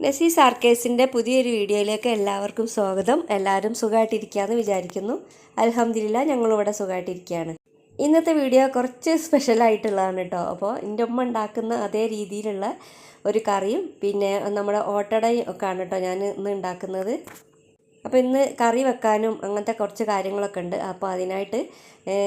നസീസ് ആർക്കേസിന്റെ പുതിയൊരു വീഡിയോയിലേക്ക് എല്ലാവർക്കും സ്വാഗതം. എല്ലാവരും സുഖമായിട്ടിരിക്കുകയെന്ന് വിചാരിക്കുന്നു. അലഹമില്ല ഞങ്ങളിവിടെ സുഖമായിട്ടിരിക്കുകയാണ്. ഇന്നത്തെ വീഡിയോ കുറച്ച് സ്പെഷ്യലായിട്ടുള്ളതാണ് കേട്ടോ. അപ്പോൾ എന്റെ ഉമ്മ ഉണ്ടാക്കുന്ന അതേ രീതിയിലുള്ള ഒരു കറിയും പിന്നെ നമ്മുടെ ഓട്ടടയും ഒക്കെ ആണ് കേട്ടോ ഞാൻ ഇന്ന് ഉണ്ടാക്കുന്നത്. അപ്പോൾ ഇന്ന് കറി വെക്കാനും അങ്ങനത്തെ കുറച്ച് കാര്യങ്ങളൊക്കെ ഉണ്ട്. അപ്പോൾ അതിനായിട്ട്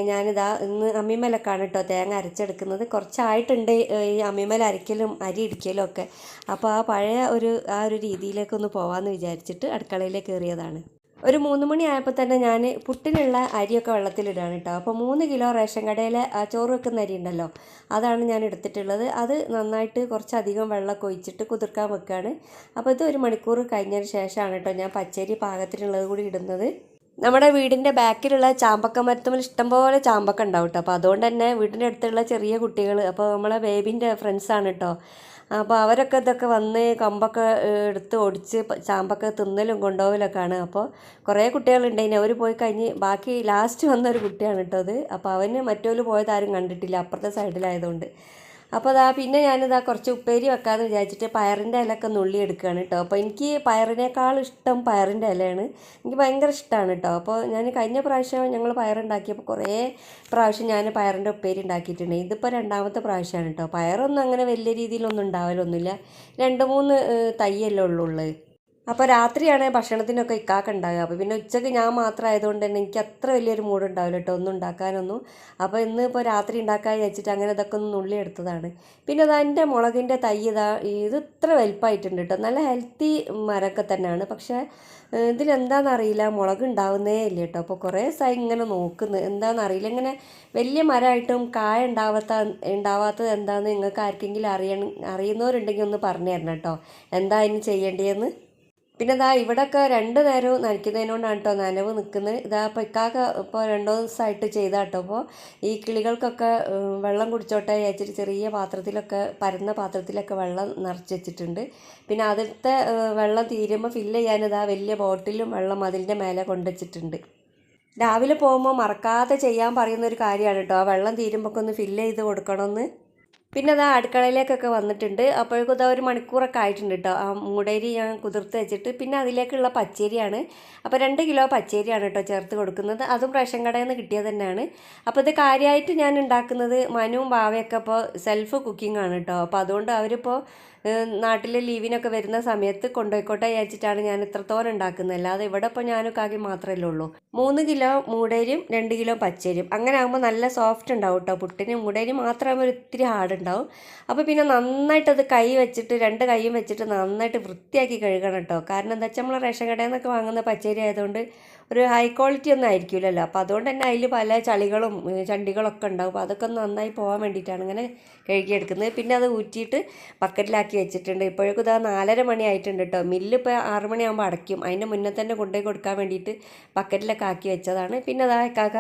ഞാനിതാ ഇന്ന് അമ്മിമലക്കാണ് കേട്ടോ തേങ്ങ അരച്ചെടുക്കുന്നത്. കുറച്ചായിട്ടുണ്ട് ഈ അമ്മിമല അരയ്ക്കലും അരി ഇടിക്കലും ഒക്കെ. അപ്പോൾ ആ പഴയ ഒരു ആ ഒരു രീതിയിലേക്കൊന്ന് പോകാമെന്ന് വിചാരിച്ചിട്ട് അടുക്കളയിലേക്ക് കയറിയതാണ്. ഒരു മൂന്ന് മണി ആയപ്പോൾ തന്നെ ഞാൻ പുട്ടിനുള്ള അരിയൊക്കെ വെള്ളത്തിലിടാണ് കേട്ടോ അപ്പോൾ മൂന്ന് കിലോ റേഷൻ കടയിലെ ചോറ് വെക്കുന്ന അരി ഉണ്ടല്ലോ അതാണ് ഞാൻ എടുത്തിട്ടുള്ളത്. അത് നന്നായിട്ട് കുറച്ചധികം വെള്ളമൊക്കെ ഒഴിച്ചിട്ട് കുതിർക്കാൻ വെക്കുകയാണ് അപ്പോൾ ഇത് ഒരു മണിക്കൂർ കഴിഞ്ഞതിന് ശേഷമാണ് കേട്ടോ ഞാൻ പച്ചരി പാകത്തിനുള്ളത് കൂടി ഇടുന്നത്. നമ്മുടെ വീടിന്റെ ബാക്കിലുള്ള ചാമ്പക്ക മരത്തമ്മൽ ഇഷ്ടംപോലെ ചാമ്പക്ക ഉണ്ടാവും കേട്ടോ അപ്പോൾ അതുകൊണ്ട് തന്നെ വീടിന്റെ അടുത്തുള്ള ചെറിയ കുട്ടികൾ അപ്പോൾ നമ്മളെ ബേബിന്റെ ഫ്രണ്ട്സാണ് കേട്ടോ അപ്പോൾ അവരൊക്കെ ഇതൊക്കെ വന്ന് കമ്പൊക്കെ എടുത്ത് ഒടിച്ച് ചാമ്പൊക്കെ തിന്നലും കൊണ്ടുപോകലൊക്കെയാണ് അപ്പോൾ കുറേ കുട്ടികളുണ്ടായിന് അവർ പോയി കഴിഞ്ഞ് ബാക്കി ലാസ്റ്റ് വന്ന ഒരു കുട്ടിയാണ് കേട്ടോ അത്. അപ്പോൾ അവന് മറ്റോൽ പോയതാരും കണ്ടിട്ടില്ല അപ്പുറത്തെ സൈഡിലായതുകൊണ്ട് അപ്പോൾ അതാ പിന്നെ ഞാനിതാ കുറച്ച് ഉപ്പേരി വെക്കാമെന്ന് വിചാരിച്ചിട്ട് പയറിന്റെ ഇലയൊക്കെ നുള്ളി എടുക്കുകയാണ് കേട്ടോ അപ്പോൾ എനിക്ക് പയറിനേക്കാൾ ഇഷ്ടം പയറിന്റെ ഇലയാണ്. എനിക്ക് ഭയങ്കര ഇഷ്ടമാണ് കേട്ടോ അപ്പോൾ ഞാൻ കഴിഞ്ഞ പ്രാവശ്യം ഞങ്ങൾ പയറുണ്ടാക്കിയപ്പോൾ കുറേ പ്രാവശ്യം ഞാൻ പയറിന്റെ ഉപ്പേരി ഉണ്ടാക്കിയിട്ടുണ്ട്. ഇതിപ്പോൾ രണ്ടാമത്തെ പ്രാവശ്യമാണ് കേട്ടോ പയറൊന്നും അങ്ങനെ വലിയ രീതിയിലൊന്നും ഉണ്ടാവലൊന്നുമില്ല. രണ്ട് മൂന്ന് തൈയല്ലേ ഉള്ളൂ അപ്പോൾ രാത്രിയാണ് ഭക്ഷണത്തിനൊക്കെ ഇക്കാക്ക ഉണ്ടാകുക അപ്പോൾ പിന്നെ ഉച്ചയ്ക്ക് ഞാൻ മാത്രമായതുകൊണ്ട് തന്നെ എനിക്ക് അത്ര വലിയൊരു മൂഡ് ഉണ്ടാവില്ല കേട്ടോ. ഒന്നും ഉണ്ടാക്കാനൊന്നും. അപ്പോൾ ഇന്ന് ഇപ്പോൾ രാത്രി ഉണ്ടാക്കാൻ വെച്ചിട്ട് അങ്ങനെ ഇതൊക്കെ ഒന്ന് നുള്ളി എടുത്തതാണ്. പിന്നെ അത് എന്റെ മുളകിന്റെ തൈ ഇതാ ഇത് ഇത്ര വലുപ്പമായിട്ടുണ്ട് കേട്ടോ. നല്ല ഹെൽത്തി മരമൊക്കെ തന്നെയാണ്. പക്ഷേ ഇതിലെന്താണെന്നറിയില്ല മുളക് ഉണ്ടാവുന്നേ ഇല്ല കേട്ടോ. അപ്പോൾ കുറേ സൈ ഇങ്ങനെ നോക്കുന്നു. എന്താണെന്നറിയില്ല ഇങ്ങനെ വലിയ മരമായിട്ടും കായ ഉണ്ടാവാത്ത ഉണ്ടാവാത്തത് എന്താണെന്ന് നിങ്ങൾക്ക് ആർക്കെങ്കിലും അറിയണം അറിയുന്നവരുണ്ടെങ്കിൽ ഒന്ന് പറഞ്ഞു തരണം കേട്ടോ. എന്താ ഇനി ചെയ്യേണ്ടതെന്ന്? പിന്നെ ഇതാ ഇവിടെയൊക്കെ രണ്ട് നേരവും നനയ്ക്കുന്നതിനോണ്ടാണ് കേട്ടോ നനവ് നിൽക്കുന്നത്. ഇതാ ഇപ്പോൾ ഇക്കാക്ക ഇപ്പോൾ രണ്ടോ ദിവസമായിട്ട് ചെയ്ത കേട്ടോ അപ്പോൾ ഈ കിളികൾക്കൊക്കെ വെള്ളം കുടിച്ചോട്ടെ വിചാരിച്ചിട്ട് ചെറിയ പാത്രത്തിലൊക്കെ പരന്ന പാത്രത്തിലൊക്കെ വെള്ളം നിറച്ച് വെച്ചിട്ടുണ്ട്. പിന്നെ അതിലത്തെ വെള്ളം തീരുമ്പോൾ ഫില്ല് ചെയ്യാൻ ഇതാ വലിയ ബോട്ടിലും വെള്ളം അതിന്റെ മേലെ കൊണ്ടുവച്ചിട്ടുണ്ട് രാവിലെ പോകുമ്പോൾ മറക്കാതെ ചെയ്യാൻ പറയുന്ന ഒരു കാര്യമാണ് കേട്ടോ. ആ വെള്ളം തീരുമ്പോൾ ഒന്ന് ഫില്ല് ചെയ്ത് കൊടുക്കണമെന്ന്. പിന്നെ അത് അടുക്കളയിലേക്കൊക്കെ വന്നിട്ടുണ്ട്. അപ്പോഴേക്കും അത് ഒരു മണിക്കൂറൊക്കെ ആയിട്ടുണ്ട് കേട്ടോ ആ മൂടേരി ഞാൻ കുതിർത്ത് വെച്ചിട്ട് പിന്നെ അതിലേക്കുള്ള പച്ചരിയാണ്. അപ്പോൾ രണ്ട് കിലോ പച്ചരിയാണ് കേട്ടോ ചേർത്ത് കൊടുക്കുന്നത്. അതും റേഷൻ കടയിൽ നിന്ന് കിട്ടിയത് തന്നെയാണ്. അപ്പോൾ ഇത് കാര്യമായിട്ട് ഞാൻ ഉണ്ടാക്കുന്നത് മനുവും ഭാവയൊക്കെ ഇപ്പോൾ സെൽഫ് കുക്കിംഗ് ആണ് കേട്ടോ അപ്പോൾ അതുകൊണ്ട് അവരിപ്പോൾ നാട്ടിൽ ലീവിനൊക്കെ വരുന്ന സമയത്ത് കൊണ്ടുപോയിക്കോട്ടെ വിചാരിച്ചിട്ടാണ് ഞാൻ ഇത്രത്തോളം ഉണ്ടാക്കുന്നത്. അല്ലാതെ ഇവിടെ ഇപ്പോൾ ഞാനും കാക്കി മാത്രമല്ലേ ഉള്ളൂ. മൂന്ന് കിലോ മൂടേരിയും രണ്ട് കിലോ പച്ചരിയും. അങ്ങനെ ആകുമ്പോൾ നല്ല സോഫ്റ്റ് ഉണ്ടാവും കേട്ടോ പുട്ടിന് മൂടേരി മാത്രമാകുമ്പോൾ ഒരു ഇത്തിരി ഹാർഡ് ഉണ്ടാവും. അപ്പോൾ പിന്നെ നന്നായിട്ട് അത് കൈ വെച്ചിട്ട് രണ്ട് കൈയും വെച്ചിട്ട് നന്നായിട്ട് വൃത്തിയാക്കി കഴുകണം കേട്ടോ കാരണം എന്താ വെച്ചാൽ നമ്മൾ റേഷൻ കടയിൽ നിന്നൊക്കെ വാങ്ങുന്ന പച്ചരി ആയതുകൊണ്ട് ഒരു ഹൈ ക്വാളിറ്റി ഒന്നും ആയിരിക്കില്ലല്ലോ അപ്പോൾ അതുകൊണ്ട് തന്നെ അതിൽ പല ചളികളും ചണ്ടികളൊക്കെ ഉണ്ടാവും. അപ്പോൾ അതൊക്കെ ഒന്ന് നന്നായി പോകാൻ വേണ്ടിയിട്ടാണ് ഇങ്ങനെ കഴുകിയെടുക്കുന്നത്. പിന്നെ അത് ഊറ്റിയിട്ട് ബക്കറ്റിലാക്കി വെച്ചിട്ടുണ്ട്. ഇപ്പോഴേക്കും ഇതാ നാലര മണി ആയിട്ടുണ്ട് കേട്ടോ മില്ല് ഇപ്പോൾ ആറ് മണിയാകുമ്പോൾ അടയ്ക്കും. അതിന്റെ മുന്നേ തന്നെ കൊണ്ടുപോയി കൊടുക്കാൻ വേണ്ടിയിട്ട് ബക്കറ്റിലൊക്കെ ആക്കി വെച്ചതാണ്. പിന്നെ അതാ കാക്ക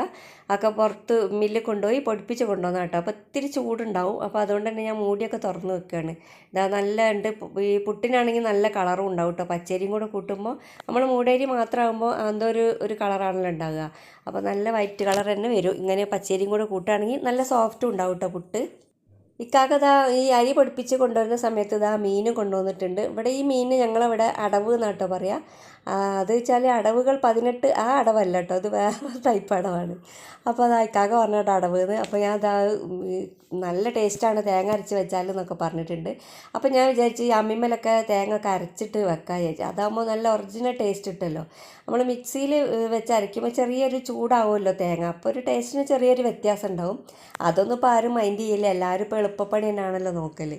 ഒക്കെ പുറത്ത് മില്ല് കൊണ്ടുപോയി പൊടിപ്പിച്ച് കൊണ്ടുവന്ന കേട്ടോ അപ്പോൾ ഇത്തിരി ചൂടുണ്ടാവും. അപ്പോൾ അതുകൊണ്ട് തന്നെ ഞാൻ മൂടിയൊക്കെ തുറന്ന് വെക്കുകയാണ് ഇതാ നല്ല ഉണ്ട്. ഈ പുട്ടിനാണെങ്കിൽ നല്ല കളറും ഉണ്ടാവും കേട്ടോ പച്ചരിയും കൂടെ കൂട്ടുമ്പോൾ നമ്മൾ മൂടേരി മാത്രമാകുമ്പോൾ എന്തോ ഒരു ഒരു കളറാണല്ലോ ഉണ്ടാവുക. അപ്പോൾ നല്ല വൈറ്റ് കളർ തന്നെ വരും. ഇങ്ങനെ പച്ചരിയും കൂടെ കൂട്ടുകയാണെങ്കിൽ നല്ല സോഫ്റ്റും ഉണ്ടാവും കേട്ടോ പുട്ട്. ഇക്കാക്ക ഇതാ ഈ അരി പൊടിപ്പിച്ച് കൊണ്ടുവരുന്ന സമയത്ത് ഇതാ മീൻ കൊണ്ടുവന്നിട്ടുണ്ട്. ഇവിടെ ഈ മീൻ ഞങ്ങളിവിടെ അടവ് എന്നാട്ടോ പറയാം. ആ, അത് വെച്ചാൽ അടവുകൾ പതിനെട്ട് ആ അടവല്ല കേട്ടോ അത് വേറെ ടൈപ്പ് അടവാണ്. അപ്പോൾ അതാ ഇക്കാക്ക പറഞ്ഞ കേട്ടോ അടവ് എന്ന് അപ്പോൾ ഞാൻ അതാ നല്ല ടേസ്റ്റാണ് തേങ്ങ അരച്ച് വെച്ചാൽ എന്നൊക്കെ പറഞ്ഞിട്ടുണ്ട്. അപ്പോൾ ഞാൻ വിചാരിച്ചു ഈ അമ്മിമ്മലൊക്കെ തേങ്ങ ഒക്കെ അരച്ചിട്ട് വെക്കാൻ വിചാരിച്ചു. അതാകുമ്പോൾ നല്ല ഒറിജിനൽ ടേസ്റ്റ് ഇട്ടല്ലോ നമ്മൾ മിക്സിയിൽ വെച്ച് അരയ്ക്കുമ്പോൾ ചെറിയൊരു ചൂടാവുമല്ലോ തേങ്ങ. അപ്പോൾ ഒരു ടേസ്റ്റിന് ചെറിയൊരു വ്യത്യാസം ഉണ്ടാവും. അതൊന്നും ഇപ്പോൾ ആരും മൈൻഡ് ചെയ്യില്ല. എല്ലാവരും ഇപ്പോൾ എളുപ്പപ്പണി തന്നെയാണല്ലോ നോക്കൽ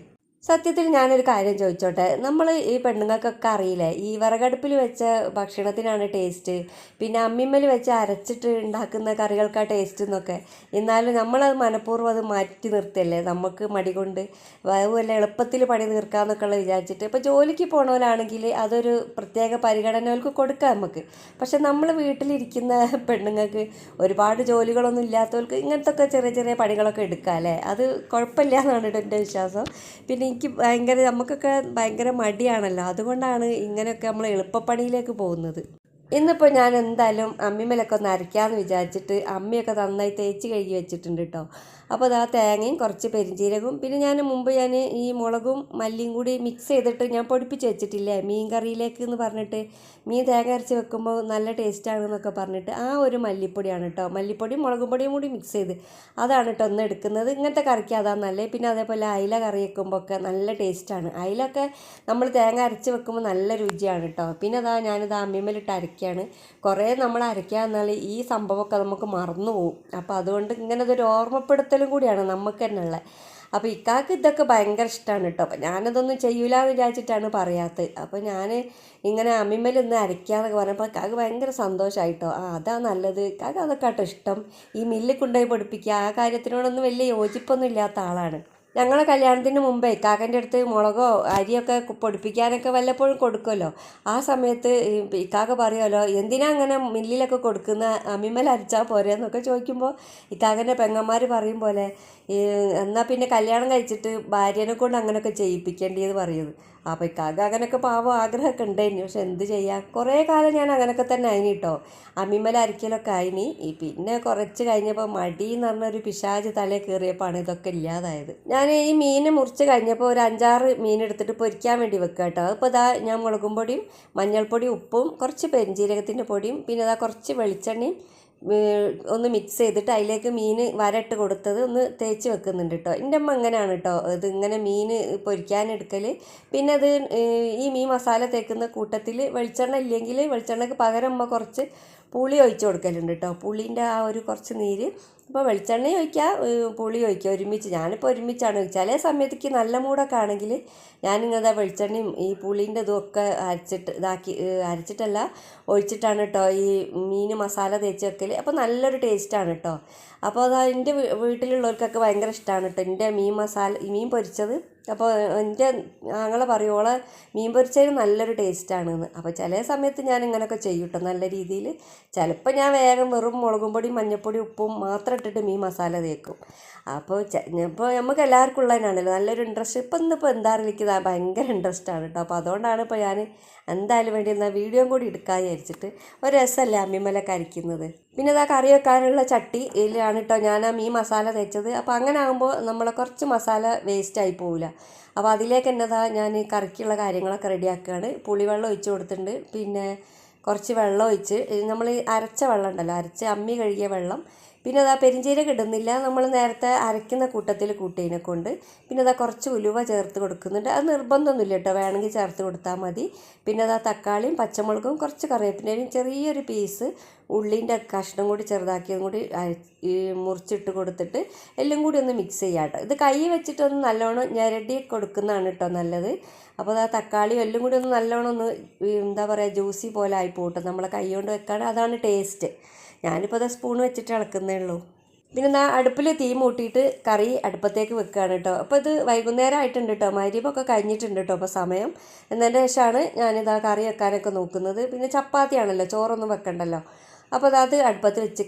സത്യത്തിൽ ഞാനൊരു കാര്യം ചോദിച്ചോട്ടെ? നമ്മൾ ഈ പെണ്ണുങ്ങൾക്കൊക്കെ അറിയില്ലേ? ഈ വിറകടുപ്പിൽ വെച്ച ഭക്ഷണത്തിനാണ് ടേസ്റ്റ്. പിന്നെ അമ്മിമ്മൽ വെച്ച് അരച്ചിട്ട് ഉണ്ടാക്കുന്ന കറികൾക്കാണ് ടേസ്റ്റ് എന്നൊക്കെ. എന്നാലും നമ്മളത് മനഃപൂർവം അത് മാറ്റി നിർത്തിയല്ലേ? നമുക്ക് മടി കൊണ്ട് വല്ല എളുപ്പത്തിൽ പണി തീർക്കാമെന്നൊക്കെ ഉള്ള വിചാരിച്ചിട്ട്. ഇപ്പോൾ ജോലിക്ക് പോണവരാണെങ്കിൽ അതൊരു പ്രത്യേക പരിഗണനകൾക്ക് കൊടുക്കാം നമുക്ക്. പക്ഷെ നമ്മൾ വീട്ടിലിരിക്കുന്ന പെണ്ണുങ്ങൾക്ക് ഒരുപാട് ജോലികളൊന്നും ഇല്ലാത്തവർക്ക് ഇങ്ങനത്തെ ചെറിയ ചെറിയ പണികളൊക്കെ എടുക്കാം അല്ലേ അത് കുഴപ്പമില്ല എന്നാണ് എന്റെ വിശ്വാസം. പിന്നെ എനിക്ക് ഭയങ്കര നമുക്കൊക്കെ ഭയങ്കര മടിയാണല്ലോ. അതുകൊണ്ടാണ് ഇങ്ങനെയൊക്കെ നമ്മൾ എളുപ്പപ്പണിയിലേക്ക് പോകുന്നത്. ഇന്നിപ്പോൾ ഞാൻ എന്തായാലും അമ്മിമേലൊക്കെ ഒന്ന് അരയ്ക്കാമെന്ന് വിചാരിച്ചിട്ട് അമ്മിയൊക്കെ നന്നായി തേച്ച് കഴുകി വെച്ചിട്ടുണ്ട് കേട്ടോ അപ്പോൾ അത് ആ തേങ്ങയും കുറച്ച് പെരിഞ്ജീരകവും പിന്നെ ഞാൻ മുമ്പ് ഞാൻ ഈ മുളകും മല്ലിയും കൂടി മിക്സ് ചെയ്തിട്ട് ഞാൻ പൊടിപ്പിച്ച് വെച്ചിട്ടില്ലേ? മീൻ കറിയിലേക്ക് എന്ന് പറഞ്ഞിട്ട്. മീൻ തേങ്ങ അരച്ച് വെക്കുമ്പോൾ നല്ല ടേസ്റ്റാണ് എന്നൊക്കെ പറഞ്ഞിട്ട് ആ ഒരു മല്ലിപ്പൊടിയാണ് കേട്ടോ മല്ലിപ്പൊടിയും മുളകും പൊടിയും കൂടി മിക്സ് ചെയ്ത്. അതാണ് കേട്ടോ ഒന്ന് എടുക്കുന്നത്. ഇങ്ങനത്തെ കറിക്ക് അതാണ് നല്ലത്. പിന്നെ അതേപോലെ അയില കറി വെക്കുമ്പോൾ ഒക്കെ നല്ല ടേസ്റ്റാണ് അയിലൊക്കെ നമ്മൾ തേങ്ങ അരച്ച് വെക്കുമ്പോൾ നല്ല രുചിയാണ് കേട്ടോ പിന്നെ അതാ ഞാനിത് അമ്മിമ്മലിട്ട് അരയ്ക്കുകയാണ് കുറേ നമ്മൾ അരയ്ക്കുക എന്നാൽ ഈ സംഭവമൊക്കെ നമുക്ക് മറന്നു പോകും അപ്പോൾ അതുകൊണ്ട് ഇങ്ങനെ ഇതൊരു ഓർമ്മപ്പെടുത്തലും കൂടിയാണ് നമുക്ക് തന്നെ ഉള്ളത് അപ്പോൾ ഇക്കാക്ക് ഇതൊക്കെ ഭയങ്കര ഇഷ്ടമാണ് കേട്ടോ. അപ്പം ഞാനതൊന്നും ചെയ്യൂല എന്ന് വിചാരിച്ചിട്ടാണ് പറയാത്തത്. അപ്പോൾ ഞാൻ ഇങ്ങനെ അമ്മിമ്മയിൽ അരയ്ക്കാന്നൊക്കെ പറഞ്ഞപ്പോൾ ഇക്കാക്ക് ഭയങ്കര സന്തോഷമായിട്ടോ ആ അതാ നല്ലത്. ഇക്കാക്ക് അതൊക്കെ കേട്ടോ ഇഷ്ടം. ഈ മില്ലിൽ കൊണ്ടുപോയി പഠിപ്പിക്കുക ആ കാര്യത്തിനോടൊന്നും വലിയ യോജിപ്പൊന്നും ഇല്ലാത്ത ആളാണ്. ഞങ്ങളെ കല്യാണത്തിന് മുമ്പേ കാക്കന്റെ അടുത്ത് മുളകോ അരിയൊക്കെ പൊടിപ്പിക്കാനൊക്കെ വല്ലപ്പോഴും കൊടുക്കുമല്ലോ? ആ സമയത്ത് ഇക്കാക്ക പറയുമല്ലോ എന്തിനാ അങ്ങനെ മില്ലിലൊക്കെ കൊടുക്കുന്ന അമിമൽ അരച്ചാൽ പോരെ? എന്നൊക്കെ ചോദിക്കുമ്പോൾ ഇക്കാക്കന്റെ പെങ്ങന്മാർ പറയും പോലെ എന്നാൽ പിന്നെ കല്യാണം കഴിച്ചിട്ട് ഭാര്യനെ കൊണ്ട് അങ്ങനെയൊക്കെ ചെയ്യിപ്പിക്കേണ്ടിയെന്ന് പറയുന്നത് അപ്പോൾ ഇക്കാക്ക് അങ്ങനെയൊക്കെ പാവം ആഗ്രഹമൊക്കെ ഉണ്ടായിരുന്നു. പക്ഷെ എന്ത് ചെയ്യാം? കുറേ കാലം ഞാൻ അങ്ങനെയൊക്കെ തന്നെ ആയിനി കേട്ടോ അമ്മിമല അരിക്കലൊക്കെ ആയിനി. ഈ പിന്നെ കുറച്ച് കഴിഞ്ഞപ്പോൾ മടി എന്ന് പറഞ്ഞൊരു പിശാജ് തല കയറിയപ്പോഴാണ് ഇതൊക്കെ ഇല്ലാതായത്. ഞാൻ ഈ മീൻ മുറിച്ച് കഴിഞ്ഞപ്പോൾ ഒരു അഞ്ചാറ് മീൻ എടുത്തിട്ട് പൊരിക്കാൻ വേണ്ടി വെക്കുക കേട്ടോ അപ്പോൾ ഇതാ ഞാൻ മുളകും പൊടിയും മഞ്ഞൾപ്പൊടിയും ഉപ്പും കുറച്ച് പെരിഞ്ജീരകത്തിന്റെ പൊടിയും പിന്നെ ഇതാ കുറച്ച് വെളിച്ചെണ്ണയും ഒന്ന് മിക്സ് ചെയ്തിട്ട് അതിലേക്ക് മീൻ വരട്ട് കൊടുത്തത് ഒന്ന് തേച്ച് വെക്കുന്നുണ്ട് കേട്ടോ എന്റെ അമ്മ അങ്ങനെയാണ് കേട്ടോ ഇത് ഇങ്ങനെ മീൻ പൊരിക്കാനെടുക്കൽ പിന്നെ അത് ഈ മീൻ മസാല തേക്കുന്ന കൂട്ടത്തിൽ വെളിച്ചെണ്ണ ഇല്ലെങ്കിൽ വെളിച്ചെണ്ണയ്ക്ക് പകരം അമ്മ കുറച്ച് പുളി ഒഴിച്ച് കൊടുക്കലുണ്ട് കേട്ടോ പുളീന്റെ ആ ഒരു കുറച്ച് നീര് അപ്പോൾ വെളിച്ചെണ്ണ ഏർ പുളി ഒഴിക്കുക ഒരുമിച്ച്. ഞാനിപ്പോൾ ഒരുമിച്ചാണ് ചില സമയത്തേക്ക് നല്ല മൂടൊക്കെ ആണെങ്കിൽ ഞാനിങ്ങനെ വെളിച്ചെണ്ണയും ഈ പുളീന്റെ ഇതുമൊക്കെ അരച്ചിട്ട് ഇതാക്കി അരച്ചിട്ടല്ല ഒഴിച്ചിട്ടാണ് കേട്ടോ ഈ മീൻ മസാല തേച്ച് വെക്കൽ അപ്പോൾ നല്ലൊരു ടേസ്റ്റാണ് കേട്ടോ അപ്പോൾ അത് എന്റെ വീട്ടിലുള്ളവർക്കൊക്കെ ഭയങ്കര ഇഷ്ടമാണ് കേട്ടോ എന്റെ മീൻ മസാല മീൻ പൊരിച്ചത് അപ്പോൾ എന്റെ ഞങ്ങളെ പറയുവോളെ മീൻ പൊരിച്ചതിന് നല്ലൊരു ടേസ്റ്റാണെന്ന് അപ്പോൾ ചില സമയത്ത് ഞാൻ ഇങ്ങനെയൊക്കെ ചെയ്യും നല്ല രീതിയിൽ ചിലപ്പോൾ ഞാൻ വേഗം വെറും മുളകും പൊടി മഞ്ഞൾപ്പൊടി ഉപ്പും മാത്രം ഇട്ടിട്ട് മീൻ മസാല തേക്കും. അപ്പോൾ ഇപ്പോൾ നമുക്ക് എല്ലാവർക്കും ഉള്ളതിനാണല്ലോ നല്ലൊരു ഇൻട്രസ്റ്റ് ഇപ്പം ഇന്നിപ്പോൾ എന്താ ഇതാ ഭയങ്കര ഇൻട്രസ്റ്റ് ആണ് കേട്ടോ അപ്പോൾ അതുകൊണ്ടാണ് ഇപ്പോൾ ഞാൻ എന്തായാലും വേണ്ടി എന്നാൽ വീഡിയോ കൂടി എടുക്കാമെന്ന് വിചാരിച്ചിട്ട് ഒരു രസമല്ലേ അമ്മിമലൊക്കെ അരിക്കുന്നത് പിന്നെ ഇതാ കറി വെക്കാനുള്ള ചട്ടി ഇതിലാണ് കേട്ടോ ഞാൻ ആ മീൻ മസാല തേച്ചത്. അപ്പോൾ അങ്ങനെ ആകുമ്പോൾ നമ്മളെ കുറച്ച് മസാല വേസ്റ്റ് ആയി പോവില്ല അപ്പോൾ അതിലേക്ക് എന്നതാ ഞാൻ കറിക്കുള്ള കാര്യങ്ങളൊക്കെ റെഡിയാക്കുകയാണ്. പുളിവെള്ളം ഒഴിച്ച് കൊടുത്തിട്ടുണ്ട്. പിന്നെ കുറച്ച് വെള്ളം ഒഴിച്ച് നമ്മൾ അരച്ച വെള്ളം ഉണ്ടല്ലോ അരച്ച് അമ്മി കഴുകിയ വെള്ളം പിന്നെ അതാ പെരിഞ്ചീരക ഇടുന്നില്ല. നമ്മൾ നേരത്തെ അരയ്ക്കുന്ന കൂട്ടത്തിൽ കൂട്ടീനെ കൊണ്ട് പിന്നെ അതാ കുറച്ച് ഉലുവ ചേർത്ത് കൊടുക്കുന്നുണ്ട്. അത് നിർബന്ധമൊന്നുമില്ല കേട്ടോ. വേണമെങ്കിൽ ചേർത്ത് കൊടുത്താൽ മതി. പിന്നെ അതാ തക്കാളിയും പച്ചമുളകും കുറച്ച് കറിവേപ്പിന്റെയും ചെറിയൊരു പീസ് ഉള്ളിന്റെ കഷ്ണം കൂടി ചെറുതാക്കിയതും കൂടി മുറിച്ചിട്ട് കൊടുത്തിട്ട് എല്ലാം കൂടി ഒന്ന് മിക്സ് ചെയ്യാം കേട്ടോ. ഇത് കൈ വെച്ചിട്ടൊന്ന് നല്ലോണം ഞരടി കൊടുക്കുന്നതാണ് കേട്ടോ നല്ലത്. അപ്പോൾ ആ തക്കാളി എല്ലാം കൂടി ഒന്ന് നല്ലോണം ഒന്ന് എന്താ പറയുക ജ്യൂസി പോലെ ആയി പോട്ടെ. നമ്മളെ കൈ കൊണ്ട് വെക്കാൻ അതാണ് ടേസ്റ്റ്. ഞാനിപ്പോൾ അത് സ്പൂൺ വെച്ചിട്ട് ഇളക്കുന്നേ ഉള്ളൂ. പിന്നെ അടുപ്പിൽ തീ മൂട്ടിയിട്ട് കറി അടുപ്പത്തേക്ക് വെക്കുകയാണ് കേട്ടോ. അപ്പോൾ ഇത് വൈകുന്നേരം ആയിട്ടുണ്ട് കേട്ടോ. മരിപ്പൊക്കെ കഴിഞ്ഞിട്ടുണ്ട് കേട്ടോ അപ്പോൾ സമയം. എന്നതിന്റെ ശേഷമാണ് ഞാനിതാ കറി വെക്കാനൊക്കെ നോക്കുന്നത്. പിന്നെ ചപ്പാത്തിയാണല്ലോ ചോറൊന്നും വെക്കണ്ടല്ലോ. അപ്പോൾ അത് അടുപ്പത്ത് വെച്ച്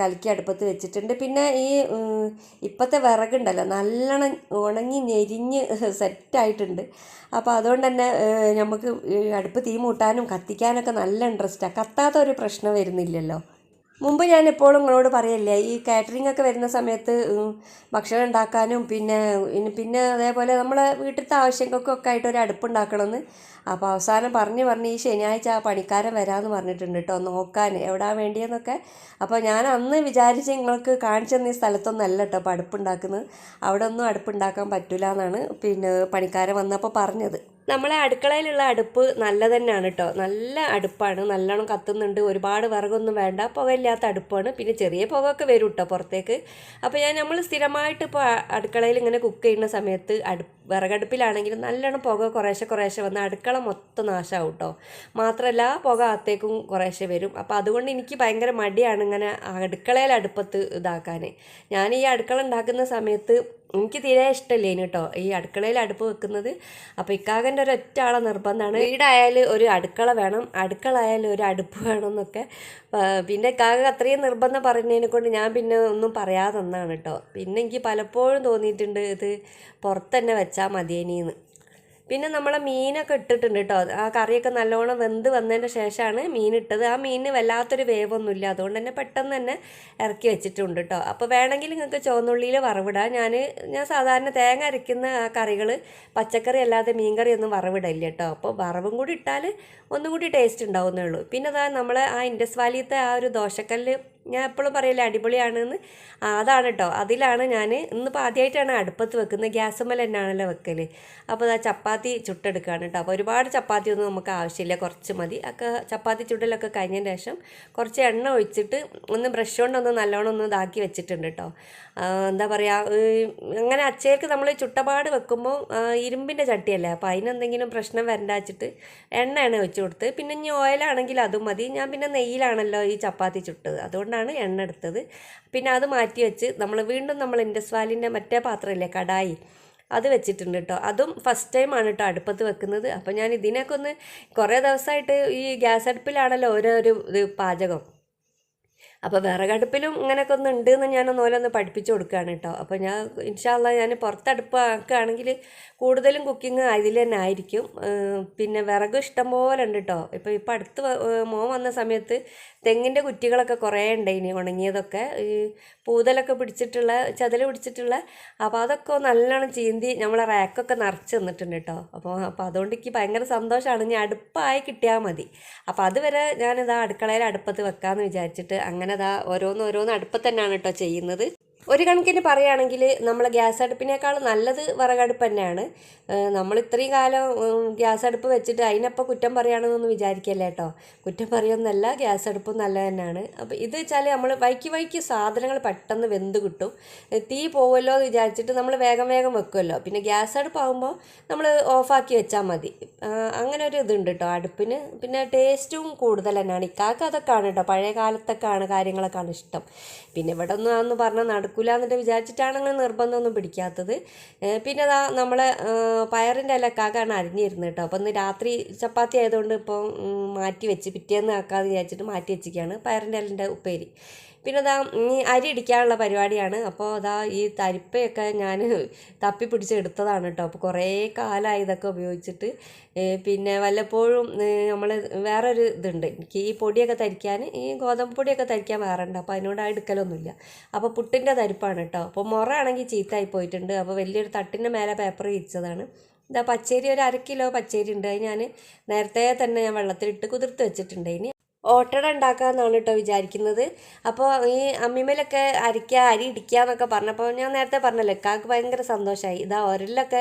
കലക്കി അടുപ്പത്ത് വെച്ചിട്ടുണ്ട്. പിന്നെ ഈ ഇപ്പോഴത്തെ വിറകുണ്ടല്ലോ നല്ലോണം ഉണങ്ങി ഞെരിഞ്ഞ് സെറ്റായിട്ടുണ്ട്. അപ്പോൾ അതുകൊണ്ട് തന്നെ നമുക്ക് അടുപ്പ് തീ മൂട്ടാനും കത്തിക്കാനൊക്കെ നല്ല ഇൻട്രസ്റ്റാണ് കത്താത്ത ഒരു പ്രശ്നം വരുന്നില്ലല്ലോ. മുമ്പ് ഞാൻ എപ്പോഴും നിങ്ങളോട് പറയല്ലേ ഈ കാറ്ററിംഗ് ഒക്കെ വരുന്ന സമയത്ത് ഭക്ഷണം ഉണ്ടാക്കാനും പിന്നെ പിന്നെ അതേപോലെ നമ്മളെ വീട്ടിലത്തെ ആവശ്യങ്ങൾക്കൊക്കെ ആയിട്ട് ഒരു അടുപ്പ് അടുപ്പുണ്ടാക്കണമെന്ന്. അപ്പോൾ അവസാനം പറഞ്ഞ് പറഞ്ഞ് ഈ ശനിയാഴ്ച ആ പണിക്കാരൻ വരാമെന്ന് പറഞ്ഞിട്ടുണ്ട് കേട്ടോ നോക്കാൻ എവിടാ വേണ്ടിയെന്നൊക്കെ. അപ്പോൾ ഞാൻ അന്ന് വിചാരിച്ച് നിങ്ങൾക്ക് കാണിച്ചു തന്ന സ്ഥലത്തൊന്നും അല്ല കേട്ടോ അപ്പോൾ അടുപ്പുണ്ടാക്കുന്നത്. അവിടെ ഒന്നും അടുപ്പുണ്ടാക്കാൻ പറ്റില്ല എന്നാണ് പിന്നെ പണിക്കാരൻ വന്നപ്പോൾ പറഞ്ഞത്. നമ്മളെ അടുക്കളയിലുള്ള അടുപ്പ് നല്ല തന്നെയാണ് കേട്ടോ. നല്ല അടുപ്പാണ്. നല്ലോണം കത്തുന്നുണ്ട്. ഒരുപാട് വിറകൊന്നും വേണ്ട. പുകയില്ലാത്ത അടുപ്പാണ്. പിന്നെ ചെറിയ പുകയൊക്കെ വരും കേട്ടോ പുറത്തേക്ക്. അപ്പോൾ ഞാൻ നമ്മൾ സ്ഥിരമായിട്ട് ഇപ്പോൾ അടുക്കളയിൽ ഇങ്ങനെ കുക്ക് ചെയ്യുന്ന സമയത്ത് അടു വിറകടുപ്പിലാണെങ്കിലും നല്ലോണം പുക കുറേശ്ശെ കുറേശ്ശെ വന്ന് അടുക്കള മൊത്തം നാശമാവും കേട്ടോ. മാത്രമല്ല പുക അകത്തേക്കും കുറേശ്ശെ വരും. അപ്പോൾ അതുകൊണ്ട് എനിക്ക് ഭയങ്കര മടിയാണ് ഇങ്ങനെ അടുക്കളയിൽ അടുപ്പത്ത് ഇതാക്കാൻ ഞാൻ ഈ അടുക്കള ഉണ്ടാക്കുന്ന സമയത്ത് എനിക്ക് തീരെ ഇഷ്ടമില്ലേനു കേട്ടോ ഈ അടുക്കളയിൽ അടുപ്പ് വെക്കുന്നത്. അപ്പോൾ ഇക്കാകന്റെ ഒരു ഒറ്റ ആളെ നിർബന്ധമാണ്. വീടായാലും ഒരു അടുക്കള വേണം അടുക്കള ആയാലും ഒരു അടുപ്പ് വേണം എന്നൊക്കെ. പിന്നെ ഇക്കാക അത്രയും നിർബന്ധം പറഞ്ഞതിനെ കൊണ്ട് ഞാൻ പിന്നെ ഒന്നും പറയാതെ നിന്നാണ് കേട്ടോ പിന്നെ എനിക്ക് പലപ്പോഴും തോന്നിയിട്ടുണ്ട് ഇത് പുറത്ത് തന്നെ വെച്ചാൽ മതിയേനീന്ന്. പിന്നെ നമ്മളെ മീനൊക്കെ ഇട്ടിട്ടുണ്ട് കേട്ടോ. ആ കറിയൊക്കെ നല്ലോണം വെന്ത് വന്നതിന് ശേഷമാണ് മീൻ ഇട്ടത്. ആ മീനിന് വല്ലാത്തൊരു വേവൊന്നുമില്ല. അതുകൊണ്ട് തന്നെ പെട്ടെന്ന് തന്നെ ഇറക്കി വെച്ചിട്ടുണ്ട് കേട്ടോ. അപ്പോൾ വേണമെങ്കിൽ നിങ്ങൾക്ക് ചുവന്നുള്ളിയിൽ വറവിടാം. ഞാൻ ഞാൻ സാധാരണ തേങ്ങ അരയ്ക്കുന്ന ആ കറികൾ പച്ചക്കറി അല്ലാതെ മീൻകറി ഒന്നും വറവിടില്ല കേട്ടോ. അപ്പോൾ വറവും കൂടി ഇട്ടാൽ ഒന്നും കൂടി ടേസ്റ്റ് ഉണ്ടാവുന്നേ ഉള്ളൂ. പിന്നെ അതാ നമ്മൾ ആ ഇൻഡസ് വാലിയത്തെ ആ ഒരു ദോശക്കല്ല് ഞാൻ എപ്പോഴും പറയില്ല അടിപൊളിയാണെന്ന്. അതാണ് കേട്ടോ അതിലാണ് ഞാൻ ഇന്നിപ്പോൾ ആദ്യമായിട്ടാണ് അടുപ്പത്ത് വെക്കുന്നത്. ഗ്യാസുമ്മൽ തന്നെയാണല്ലോ വെക്കൽ അപ്പോൾ ആ ചപ്പാത്തി ചുട്ടെടുക്കുകയാണ് കേട്ടോ അപ്പോൾ ഒരുപാട് ചപ്പാത്തി ഒന്നും നമുക്ക് ആവശ്യമില്ല. കുറച്ച് മതി. ഒക്കെ ചപ്പാത്തി ചുട്ടലൊക്കെ കഴിഞ്ഞതിന് ശേഷം കുറച്ച് എണ്ണ ഒഴിച്ചിട്ട് ഒന്ന് ബ്രഷ് കൊണ്ടൊന്ന് നല്ലോണം ഒന്ന് ഇതാക്കി വെച്ചിട്ടുണ്ട് കേട്ടോ എന്താ പറയുക അങ്ങനെ അച്ചേർക്ക് നമ്മൾ ചുട്ടപാട് വെക്കുമ്പോൾ ഇരുമ്പിന്റെ ചട്ടിയല്ലേ? അപ്പോൾ അതിനെന്തെങ്കിലും പ്രശ്നം വരണ്ട വെച്ചിട്ട് എണ്ണയാണ് വെച്ച് കൊടുത്ത്. പിന്നെ ഇനി ഓയിലാണെങ്കിൽ അതും മതി. ഞാൻ പിന്നെ നെയ്യിലാണല്ലോ ഈ ചപ്പാത്തി ചുട്ടത്. അതുകൊണ്ടാണ് എണ്ണ എടുത്തത്. പിന്നെ അത് മാറ്റി വെച്ച് നമ്മൾ വീണ്ടും നമ്മൾ ഇൻഡസ്വാലിന്റെ മറ്റേ പാത്രമില്ലേ കടായി അത് വെച്ചിട്ടുണ്ട് കേട്ടോ. അതും ഫസ്റ്റ് ടൈമാണ് കേട്ടോ അടുപ്പത്ത് വെക്കുന്നത്. അപ്പോൾ ഞാൻ ഇതിനൊക്കെ ഒന്ന് കുറേ ദിവസമായിട്ട് ഈ ഗ്യാസ് അടുപ്പിലാണല്ലോ ഓരോ ഒരു ഇത് പാചകം. അപ്പോൾ വിറകടുപ്പിലും ഇങ്ങനെയൊക്കെ ഒന്ന് ഉണ്ട് എന്ന് ഞാനൊന്ന് ഓരോന്ന് പഠിപ്പിച്ചു കൊടുക്കുകയാണ് കേട്ടോ. അപ്പോൾ ഞാൻ ഇൻഷാല്ല ഞാൻ പുറത്തടുപ്പ് ആക്കുകയാണെങ്കിൽ കൂടുതലും കുക്കിംഗ് അതിൽ തന്നെ ആയിരിക്കും. പിന്നെ വിറക് ഇഷ്ടംപോലെ ഉണ്ട് കേട്ടോ. ഇപ്പോൾ ഇപ്പോൾ അടുത്ത് മോൻ വന്ന സമയത്ത് തെങ്ങിന്റെ കുറ്റികളൊക്കെ കുറേ ഉണ്ടായിനി ഉണങ്ങിയതൊക്കെ. ഈ പൂതലൊക്കെ പിടിച്ചിട്ടുള്ള ചതൽ പിടിച്ചിട്ടുള്ള. അപ്പോൾ അതൊക്കെ നല്ലോണം ചീന്തി നമ്മളെ റാക്കൊക്കെ നിറച്ച് തന്നിട്ടുണ്ട് കേട്ടോ. അപ്പോൾ അപ്പോൾ അതുകൊണ്ട് എനിക്ക് ഭയങ്കര സന്തോഷമാണ്. ഇനി അടുപ്പായി കിട്ടിയാൽ മതി. അപ്പോൾ അതുവരെ ഞാനിതാ അടുക്കളയിൽ അടുപ്പത്ത് വെക്കാമെന്ന് വിചാരിച്ചിട്ട് അങ്ങനെ ഇതാ ഓരോന്നോരോന്ന് അടുപ്പത്തന്നെയാണ് അടുപ്പത്ത് തന്നെയാണ് കേട്ടോ ചെയ്യുന്നത്. ഒരു കണക്കിന് പറയുകയാണെങ്കിൽ നമ്മൾ ഗ്യാസ് അടുപ്പിനേക്കാൾ നല്ലത് വിറകടുപ്പ് തന്നെയാണ്. നമ്മൾ ഇത്രയും കാലം ഗ്യാസ് അടുപ്പ് വെച്ചിട്ട് അതിനപ്പോൾ കുറ്റം പറയുകയാണെന്നൊന്നും വിചാരിക്കല്ലേ കേട്ടോ കുറ്റം പറയുന്നല്ല ഗ്യാസ് അടുപ്പ് നല്ല തന്നെയാണ്. അപ്പോൾ ഇത് വെച്ചാൽ നമ്മൾ വൈക്കി വൈക്ക് സാധനങ്ങൾ പെട്ടെന്ന് വെന്ത് കിട്ടും. തീ പോവുമല്ലോ എന്ന് വിചാരിച്ചിട്ട് നമ്മൾ വേഗം വേഗം വെക്കുമല്ലോ പിന്നെ ഗ്യാസ് അടുപ്പാകുമ്പോൾ നമ്മൾ ഓഫാക്കി വെച്ചാൽ മതി. അങ്ങനെ ഒരു ഇതുണ്ട് കേട്ടോ അടുപ്പിന്. പിന്നെ ടേസ്റ്റും കൂടുതൽ തന്നെയാണ്. ഇക്കാക്ക് അതൊക്കെയാണ് കേട്ടോ പഴയ കാലത്തൊക്കെയാണ് കാര്യങ്ങളൊക്കെയാണ് ഇഷ്ടം. പിന്നെ ഇവിടെ ഒന്നും അതൊന്നും പറഞ്ഞാൽ നടക്കില്ല എന്നിട്ട് വിചാരിച്ചിട്ടാണ് നിർബന്ധമൊന്നും പിടിക്കാത്തത്. പിന്നെ അതാ നമ്മളെ പയറിന്റെ പയറിന്റെ ഇലക്കാക്കാണ് അരിഞ്ഞിരുന്നത് കേട്ടോ. അപ്പം ഇന്ന് രാത്രി ചപ്പാത്തി ആയതുകൊണ്ട് ഇപ്പം മാറ്റി വെച്ച് പിറ്റേന്ന് ആക്കാമെന്ന് വിചാരിച്ചിട്ട് മാറ്റി വെച്ചിരിക്കുകയാണ് പയറിന്റെ ഇലന്റെ ഉപ്പേരി. പിന്നെ ഈ അരി ഇടിക്കാനുള്ള പരിപാടിയാണ്. അപ്പോൾ അതാ ഈ തരിപ്പയൊക്കെ ഞാൻ തപ്പി പിടിച്ച് എടുത്തതാണ് കേട്ടോ. അപ്പോൾ കുറേ കാലമായി ഇതൊക്കെ ഉപയോഗിച്ചിട്ട്. പിന്നെ വല്ലപ്പോഴും നമ്മൾ വേറൊരു ഇതുണ്ട്. എനിക്ക് ഈ പൊടിയൊക്കെ തരിക്കാൻ ഈ ഗോതമ്പ് പൊടിയൊക്കെ തരിക്കാൻ വേറെ ഉണ്ട് അപ്പോൾ അതിനോട് ആ എടുക്കലൊന്നുമില്ല. അപ്പോൾ പുട്ടിന്റെ തരിപ്പാണ് കേട്ടോ. അപ്പോൾ മുറ ആണെങ്കിൽ ചീത്തയായി പോയിട്ടുണ്ട്. അപ്പോൾ വലിയൊരു തട്ടിന്റെ മേലെ പേപ്പർ വിരിച്ചതാണ്. ഇതാ പച്ചരി ഒരു അര കിലോ പച്ചരി ഉണ്ട്. അത് ഞാൻ നേരത്തെ തന്നെ ഞാൻ വെള്ളത്തിലിട്ട് കുതിർത്ത് വെച്ചിട്ടുണ്ട്. ഇനി ഓട്ടട ഉണ്ടാക്കാമെന്നാണ് കേട്ടോ വിചാരിക്കുന്നത്. അപ്പോൾ ഈ അമ്മിമേലൊക്കെ അരിക്കുക അരി ഇടിക്കുക എന്നൊക്കെ പറഞ്ഞപ്പോൾ ഞാൻ നേരത്തെ പറഞ്ഞല്ലോ കാക്ക് ഭയങ്കര സന്തോഷമായി ഇതാ ഒരലൊക്കെ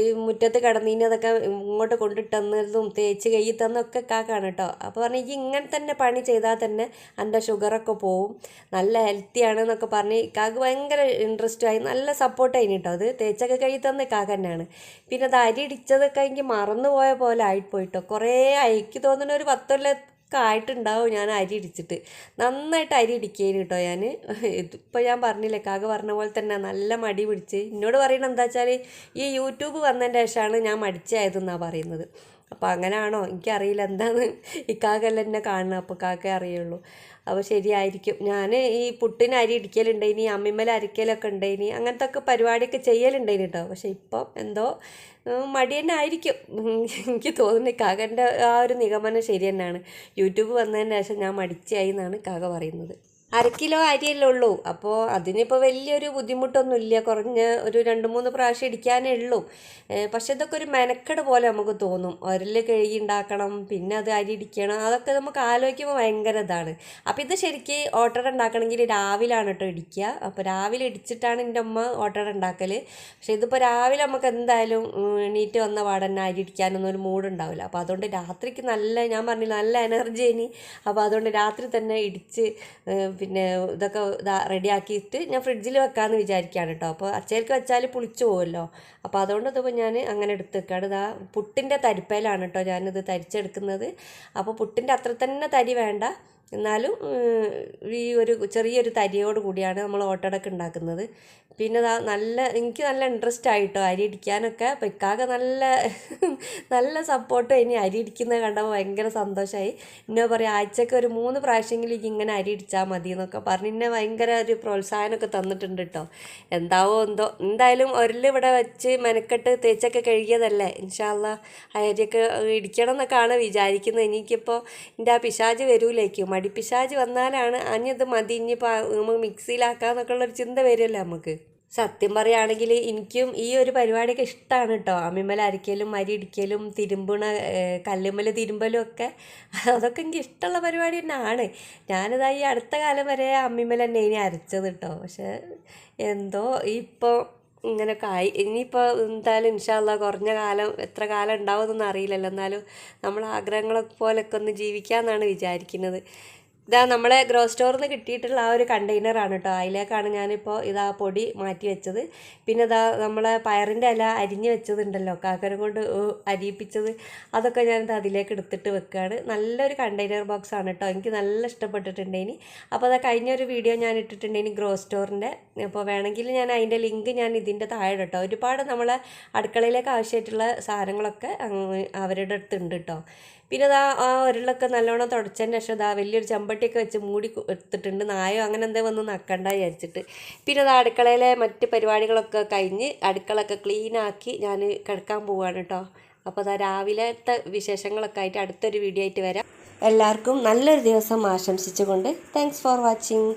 ഈ മുറ്റത്ത് കിടന്നീനതൊക്കെ ഇങ്ങോട്ട് കൊണ്ടിട്ടെന്നതും തേച്ച് കൈ തന്നൊക്കെ കാക്കാണ് കേട്ടോ അപ്പോൾ പറഞ്ഞു ഈ ഇങ്ങനെ തന്നെ പണി ചെയ്താൽ തന്നെ എന്റെ ഷുഗറൊക്കെ പോവും. നല്ല ഹെൽത്തിയാണ് എന്നൊക്കെ പറഞ്ഞ് കാക്ക് ഭയങ്കര ഇൻട്രസ്റ്റ് ആയി. നല്ല സപ്പോർട്ടായി കേട്ടോ അത്. തേച്ചൊക്കെ കൈ തന്ന കാക്ക തന്നെയാണ്. പിന്നെ അത് അരി ഇടിച്ചതൊക്കെ എനിക്ക് മറന്നു പോയ പോലെ ആയിപ്പോയിട്ടോ കുറേ അയക്ക് തോന്നുന്ന ഒരു പത്തൊല്ല ഒക്കെ ആയിട്ടുണ്ടാവും ഞാൻ അരി ഇടിച്ചിട്ട്. നന്നായിട്ട് അരി ഇടിക്കുകയാണ് കേട്ടോ ഞാൻ ഇതിപ്പോൾ ഞാൻ പറഞ്ഞില്ലേ കാക പറഞ്ഞ പോലെ തന്നെ നല്ല മടി പിടിച്ച്. എന്നോട് പറയണത് എന്താ വെച്ചാൽ ഈ യൂട്യൂബ് വന്നതിന്റെ ശേഷമാണ് ഞാൻ മടിച്ചായതെന്നാണ് പറയുന്നത്. അപ്പോൾ അങ്ങനെയാണോ എനിക്കറിയില്ല. എന്താണ് ഈ എന്നെ കാണണം അപ്പോൾ കാക്കേ അറിയുള്ളൂ. അപ്പോൾ ശരിയായിരിക്കും. ഞാൻ ഈ പുട്ടിന് അരി ഇടിക്കലുണ്ടായിനി അമ്മിമ്മൽ അരിക്കലൊക്കെ ഉണ്ടായിനി അങ്ങനത്തെ ഒക്കെ പരിപാടിയൊക്കെ ചെയ്യലുണ്ടായിനി കേട്ടോ പക്ഷേ ഇപ്പം എന്തോ മടി തന്നെ ആയിരിക്കും. എനിക്ക് തോന്നുന്നു കാകന്റെ ആ ഒരു നിഗമനം ശരി തന്നെയാണ് യൂട്യൂബ് വന്നതിന് ശേഷം ഞാൻ മടിച്ചായി എന്നാണ് കാക പറയുന്നത്. അര കിലോ അരിയല്ലേ ഉള്ളൂ. അപ്പോൾ അതിനിപ്പോൾ വലിയൊരു ബുദ്ധിമുട്ടൊന്നുമില്ല. കുറഞ്ഞ ഒരു രണ്ട് മൂന്ന് പ്രാവശ്യം ഇടിക്കാനേ ഉള്ളൂ. പക്ഷേ ഇതൊക്കെ ഒരു മെനക്കെട് പോലെ നമുക്ക് തോന്നും. ഒരൽ കഴുകി ഉണ്ടാക്കണം പിന്നെ അത് അരി ഇടിക്കണം അതൊക്കെ നമുക്ക് ആലോചിക്കുമ്പോൾ ഭയങ്കര ഇതാണ്. അപ്പോൾ ഇത് ശരിക്ക് ഓട്ടട ഉണ്ടാക്കണമെങ്കിൽ രാവിലാണ് കേട്ടോ ഇടിക്കുക. അപ്പോൾ രാവിലെ ഇടിച്ചിട്ടാണ് എന്റെ അമ്മ ഓട്ടട ഉണ്ടാക്കൽ പക്ഷേ ഇതിപ്പോൾ രാവിലെ നമുക്ക് എന്തായാലും എണീറ്റ് വന്ന പാടന്നെ അരി ഇടിക്കാനൊന്നും ഒരു മൂടുണ്ടാവില്ല അപ്പോൾ അതുകൊണ്ട് രാത്രിക്ക് നല്ല ഞാൻ പറഞ്ഞില്ല നല്ല എനർജി ഇനി അപ്പോൾ അതുകൊണ്ട് രാത്രി തന്നെ ഇടിച്ച് പിന്നെ ഇതൊക്കെ ഇതാ റെഡിയാക്കിയിട്ട് ഞാൻ ഫ്രിഡ്ജിൽ വെക്കാമെന്ന് വിചാരിക്കുകയാണ് കേട്ടോ അപ്പോൾ അച്ചേർക്ക് വെച്ചാൽ പുളിച്ചു പോകുമല്ലോ അപ്പോൾ അതുകൊണ്ട് ഇതിപ്പോൾ ഞാൻ അങ്ങനെ എടുത്ത് വെക്കാണ്. ഇതാ പുട്ടിന്റെ തരിപ്പയിലാണ് കേട്ടോ ഞാനിത് തരിച്ചെടുക്കുന്നത്. അപ്പോൾ പുട്ടിന്റെ അത്ര തന്നെ തരി വേണ്ട. എന്നാലും ഈ ഒരു ചെറിയൊരു തരിയോട് കൂടിയാണ് നമ്മൾ ഓട്ടടക്ക് ഉണ്ടാക്കുന്നത്. പിന്നെ നല്ല എനിക്ക് നല്ല ഇൻട്രസ്റ്റ് ആയിട്ടോ അരി ഇടിക്കാനൊക്കെ. അപ്പം ഇക്കാകെ നല്ല നല്ല സപ്പോർട്ട് ഇനി അരി ഇടിക്കുന്നത് കണ്ടപ്പോൾ ഭയങ്കര സന്തോഷമായി എന്നെ പറയാം ആഴ്ചക്ക് ഒരു മൂന്ന് പ്രാവശ്യമെങ്കിലും എനിക്ക് ഇങ്ങനെ അരി ഇടിച്ചാൽ മതി എന്നൊക്കെ പറഞ്ഞ് എന്നെ ഭയങ്കര ഒരു പ്രോത്സാഹനമൊക്കെ തന്നിട്ടുണ്ട് കേട്ടോ എന്താവോ എന്തോ. എന്തായാലും ഒരിൽ ഇവിടെ വെച്ച് മെനക്കെട്ട് തേച്ചൊക്കെ കഴുകിയതല്ലേ. ഇൻഷാല്ല അരിയൊക്കെ ഇടിക്കണം എന്നൊക്കെയാണ് വിചാരിക്കുന്നത്. എനിക്കിപ്പോൾ എന്റെ ആ പിശാജ് വരൂലേക്കും. മടി പിശാജ് വന്നാലാണ് അഞ്ഞത് മതി ഇനിയിപ്പോൾ നമുക്ക് മിക്സിയിലാക്കാന്നൊക്കെ ഉള്ളൊരു ചിന്ത വരുമല്ലോ നമുക്ക്. സത്യം പറയുകയാണെങ്കിൽ എനിക്കും ഈ ഒരു പരിപാടിയൊക്കെ ഇഷ്ടമാണ് കേട്ടോ അമ്മിമ്മൽ അരയ്ക്കലും മരി ഇടിക്കലും തിരുമ്പണ കല്ലുമ്മൽ തിരുമ്പലും ഒക്കെ. അതൊക്കെ എനിക്ക് ഇഷ്ടമുള്ള പരിപാടി തന്നെയാണ്. ഞാനിതാ ഈ അടുത്ത കാലം വരെ അമ്മിമ്മൽ തന്നെ ഇനി അരച്ചത് കേട്ടോ പക്ഷേ എന്തോ ഇപ്പോൾ ഇങ്ങനെയൊക്കെ ആയി. ഇനിയിപ്പോൾ എന്തായാലും ഇൻഷാല്ല കുറഞ്ഞ കാലം എത്ര കാലം ഉണ്ടാവുമെന്നൊന്നും അറിയില്ലല്ലോ. എന്നാലും നമ്മൾ ആഗ്രഹങ്ങളൊക്കെ പോലൊക്കെ ഒന്ന് ജീവിക്കാമെന്നാണ് വിചാരിക്കുന്നത്. ഇതാ നമ്മളെ ഗ്രോ സ്റ്റോറിൽ നിന്ന് കിട്ടിയിട്ടുള്ള ആ ഒരു കണ്ടെയ്നറാണ് കേട്ടോ അതിലേക്കാണ് ഞാനിപ്പോൾ ഇതാ പൊടി മാറ്റി വെച്ചത്. പിന്നെ ഇതാ നമ്മളെ പയറിന്റെ ഇല അരിഞ്ഞ് വെച്ചതുണ്ടല്ലോ കാക്കനം കൊണ്ട് അരിയിപ്പിച്ചത്. അതൊക്കെ ഞാനിത് അതിലേക്ക് എടുത്തിട്ട് വെക്കുകയാണ് നല്ലൊരു കണ്ടെയ്നർ ബോക്സ് ആണ് കേട്ടോ എനിക്ക് നല്ല ഇഷ്ടപ്പെട്ടിട്ടുണ്ട് ഇനി. അപ്പോൾ അതാ കഴിഞ്ഞൊരു വീഡിയോ ഞാൻ ഇട്ടിട്ടുണ്ട് ഇനി ഗ്രോ സ്റ്റോറിന്റെ അപ്പോൾ വേണമെങ്കിൽ ഞാൻ അതിന്റെ ലിങ്ക് ഞാൻ ഇതിന്റെ താഴെ കേട്ടോ ഒരുപാട് നമ്മളെ അടുക്കളയിലേക്ക് ആവശ്യമായിട്ടുള്ള സാധനങ്ങളൊക്കെ അവരുടെ അടുത്തുണ്ട് കേട്ടോ പിന്നെ ഇതാ ആ ഉരുളൊക്കെ നല്ലോണം തുടച്ചതിന് ശേഷം ഇതാ വലിയൊരു ചെമ്പട്ടിയൊക്കെ വെച്ച് മൂടി എടുത്തിട്ടുണ്ട്. നായോ അങ്ങനെ എന്തേ വന്ന് നക്കണ്ട വിചാരിച്ചിട്ട്. പിന്നെ അത് അടുക്കളയിലെ മറ്റ് പരിപാടികളൊക്കെ കഴിഞ്ഞ് അടുക്കളൊക്കെ ക്ലീനാക്കി ഞാൻ കിടക്കാൻ പോവുകയാണ് കേട്ടോ അപ്പോൾ അതാ രാവിലത്തെ വിശേഷങ്ങളൊക്കെ ആയിട്ട് അടുത്തൊരു വീഡിയോ ആയിട്ട് വരാം. എല്ലാവർക്കും നല്ലൊരു ദിവസം ആശംസിച്ചുകൊണ്ട് താങ്ക്സ് ഫോർ വാച്ചിങ്